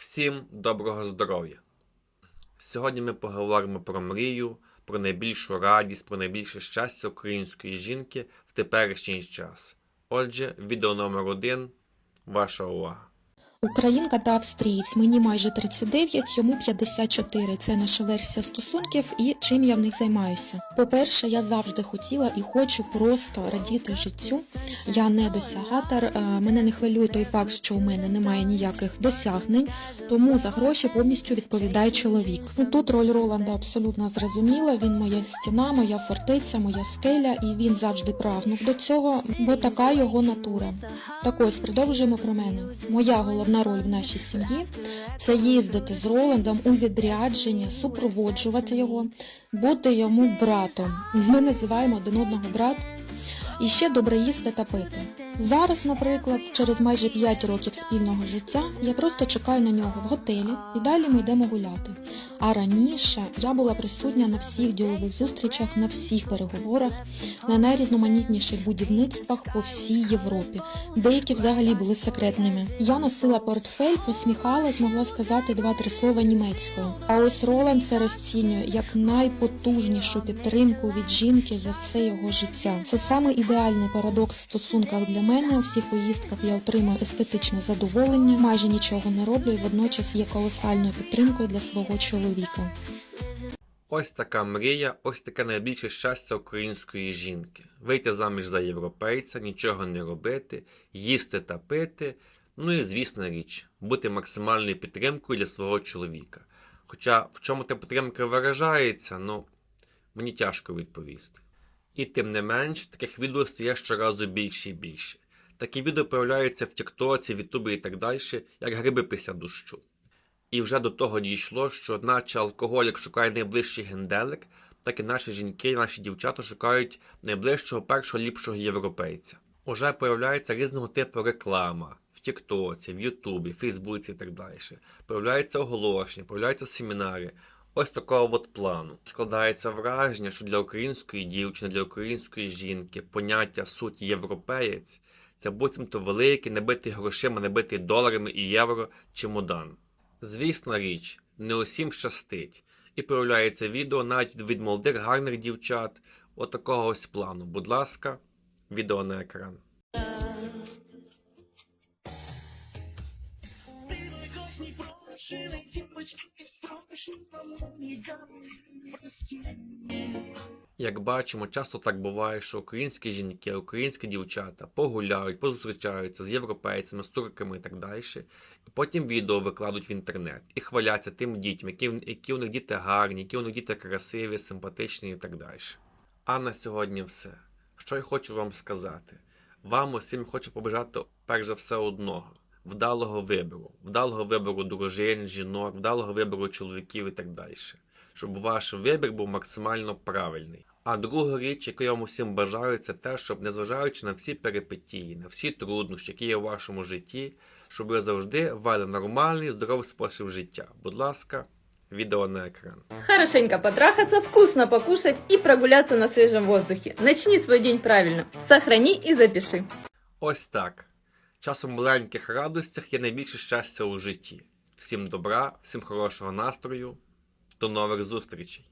Всім доброго здоров'я! Сьогодні ми поговоримо про мрію, про найбільшу радість, про найбільше щастя української жінки в теперішній час. Отже, відео номер один. Ваша увага. Українка та австрієць. Мені майже 39, йому 54. Це наша версія стосунків і чим я в них займаюся. По-перше, я завжди хотіла і хочу просто радіти життю. Я не досягатор. е, Мене не хвилює той факт, що у мене немає ніяких досягнень, тому за гроші повністю відповідає чоловік. Ну тут роль Роланда абсолютно зрозуміла. Він моя стіна, моя фортеця, моя стеля, і він завжди прагнув до цього, бо така його натура. Так ось продовжуємо про мене. Моя головна роль в нашій сім'ї це їздити з Роландом у відрядження, супроводжувати його, бути йому братом. Ми називаємо один одного брат. І ще добре їсти та пити. Зараз, наприклад, через майже 5 років спільного життя я просто чекаю на нього в готелі і далі ми йдемо гуляти. А раніше я була присутня на всіх ділових зустрічах, на всіх переговорах, на найрізноманітніших будівництвах по всій Європі. Деякі взагалі були секретними. Я носила портфель, посміхалась, могла сказати два-три слова німецькою. А ось Роланд це розцінює як найпотужнішу підтримку від жінки за все його життя. Це саме ідеальний парадокс в стосунках для мене. У всіх поїздках я отримую естетичне задоволення, майже нічого не роблю і водночас є колосальною підтримкою для свого чоловіка. Ось така мрія, ось таке найбільше щастя української жінки. Вийти заміж за європейця, нічого не робити, їсти та пити. Ну і звісна річ, бути максимальною підтримкою для свого чоловіка. Хоча в чому та підтримка виражається, ну мені тяжко відповісти. І тим не менш, таких відео стає щоразу більше і більше. Такі відео появляються в Тіктоці, в Ютубі і так далі, як гриби після дощу. І вже до того дійшло, що наче алкоголік шукає найближчий генделик, так і наші жінки, наші дівчата шукають найближчого першого ліпшого європейця. Уже появляється різного типу реклама в Тіктоці, в Ютубі, Фейсбуці і так далі. Появляються оголошення, появляються семінари. Ось такого от плану. Складається враження, що для української дівчини, для української жінки поняття суть європеєць це буцімто великий, набитий грошима, набитий доларами і євро чемодан. Звісна річ, не усім щастить. І появляється відео навіть від молодих гарних дівчат отакого ось плану. Будь ласка, відео на екран. Привыкай Як бачимо, часто так буває, що українські жінки, українські дівчата погуляють, позустрічаються з європейцями, з турками і так далі. І потім відео викладуть в інтернет і хваляться тим дітям, які, які у них діти гарні, які у них діти красиві, симпатичні і так далі. А на сьогодні все. Що я хочу вам сказати? Вам усім хочу побажати перш за все одного. Вдалого вибору, вдалого вибору дружин, жінок, вдалого вибору чоловіків і так далі. Щоб ваш вибір був максимально правильний. А друга річ, яку я вам усім бажаю, це те, щоб незважаючи на всі перипетії, на всі труднощі, які є в вашому житті, щоб ви завжди вели нормальний, здоровий спосіб життя. Будь ласка, відео на екран. Хорошенько потрахаться, вкусно покушать и прогуляться на свежем воздухе. Начни свой день правильно. Сохрани и запиши. Ось так. Часом в маленьких радостях є найбільше щастя у житті. Всім добра, всім хорошого настрою. До нових зустрічей!